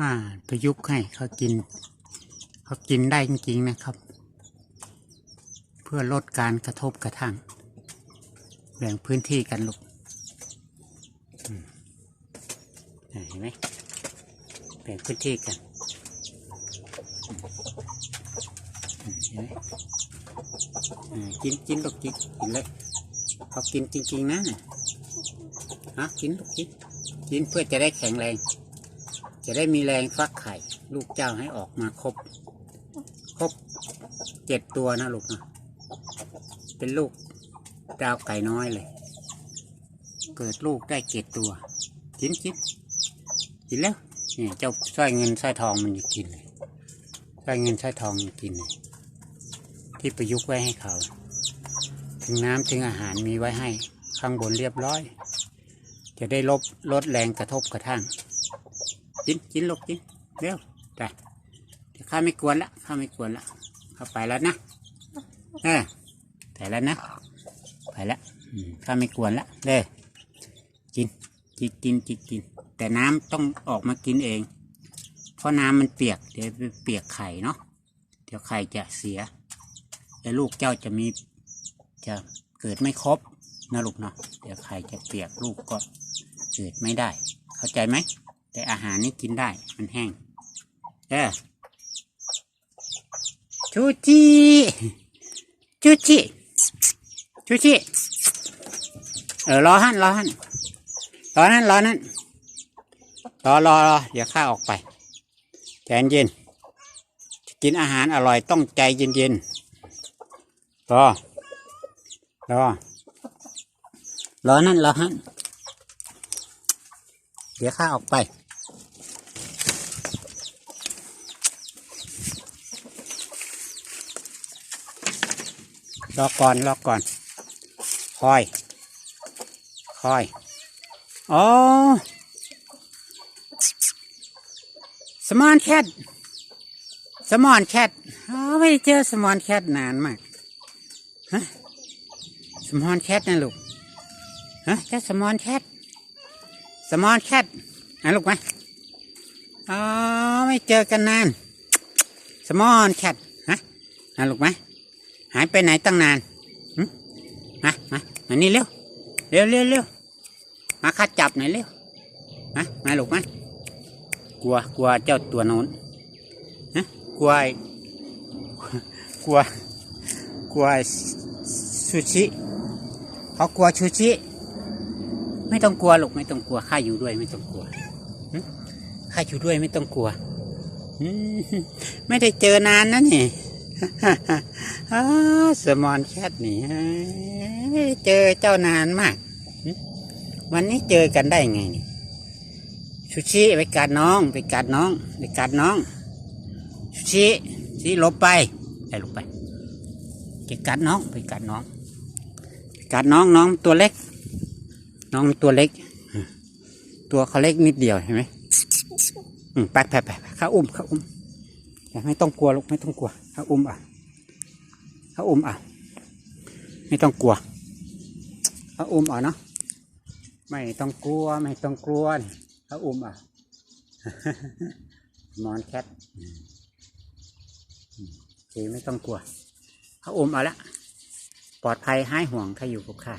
อ่าประยุกต์ให้เขากิน เขากินได้จริงๆนะครับ เพื่อลดการกระทบกระทั่งแบ่งพื้นที่กันลูกเห็นไหมแบ่งพื้นที่กันเห็นไหมกินกินลูกกินกินเลยเขากินจริงๆนะเนี่ยฮะกินลูกกินกินเพื่อจะได้แข็งแรง จะได้มีแรงฟักไข่ ลูกเจ้าให้ออกมาครบ ครบเจ็ดตัวนะลูกนะเป็นลูกดาวไก่น้อยเลย เกิดลูกได้เจ็ดตัวกินกินกินแล้วนี่เจ้าสร้อยเงินสร้อยทองมันจะกินเลยสร้อยเงินสร้อยทองมันกินเลยที่ประยุกต์ไว้ให้เขา ถึงน้ำถึงอาหารมีไว้ให้ ข้างบนเรียบร้อย จะได้ลบลดแรงกระทบกระทั่ง กินกินลูกกินเร็วไปเดี๋ยวข้าไม่กวนละข้าไม่กวนละเข้าไปแล้วนะเออไปแล้วนะไปแล้วข้าไม่กวนละเด้กินกินกินกินกิน แต่น้ำต้องออกมากินเอง เพราะน้ำมันเปียก เดี๋ยวเปียกไข่เนาะเดี๋ยวไข่จะเสีย แล้วลูกเจ้าจะมีจะเกิดไม่ครบนะลูกเนาะเดี๋ยวไข่จะเปียกลูกก็เกิดไม่ได้ เข้าใจไหม แต่อาหารนี่กินได้ มันแห้ง เออชูจิชูจิชูจิเออรอหันรอหันรอนั่นรอนั่นรอรอรอเดี๋ยวข้าออกไปใจเย็น กินอาหารอร่อยต้องใจเย็นเย็นๆรอรอรอนั่นรอหันเดี๋ยวข้าออกไป รอกก่อนรอก่อน คอย คอย อ๋อ สมอนแคท สมอนแคทอ๋อไม่ได้เจอสมอนแคทนานมาก ฮะ สมอนแคทนะลูก ฮะเจ้าสมอนแคท สมอนแคทนะลูกไหมอ๋อ ไม่เจอกันนาน สมอนแคท ฮะนะลูกไหม หายไปไหนตั้งนานมามามานี่เร็ว เร็วเร็วเร็วมาข้าจับหน่อยเร็ว มา มาลูกมากลัว กลัวเจ้าตัวโน้นฮะกลัว กลัว กลัวไอ้ซูชิเขากลัวชูชิ ไม่ต้องกลัวลูกไม่ต้องกลัว ข้าอยู่ด้วยไม่ต้องกลัวข้าอยู่ด้วยไม่ต้องกลัว ไม่ได้เจอนานนะนี่ อ้าสมอนแคทนี่เจอเจ้านานมาก วันนี้เจอกันได้ไงนี่ชูชิไปกัดน้อง ไปกัดน้อง ไปกัดน้องชูชิชิลบไปไปลบไปจะกัดน้อง ไปกัดน้องไปกัดน้องน้องตัวเล็ก น้องตัวเล็ก ตัวเขาเล็กนิดเดียวเห็นไหมอืมไปไปไปไปเข้าอุ้มเข้าอุ้มไม่ต้องกลัวลูกไม่ต้องกลัวถ้าอุ้มอะ ถ้าอุ้มอะไม่ต้องกลัวถ้าอุ้มอะเนาะไม่ต้องกลัวไม่ต้องกลัวถ้าอุ้มอะมอนแคทอืมอืมโอเคไม่ต้องกลัวถ้าอุ้มเอาละปลอดภัยหายห่วงถ้าอยู่กับข้า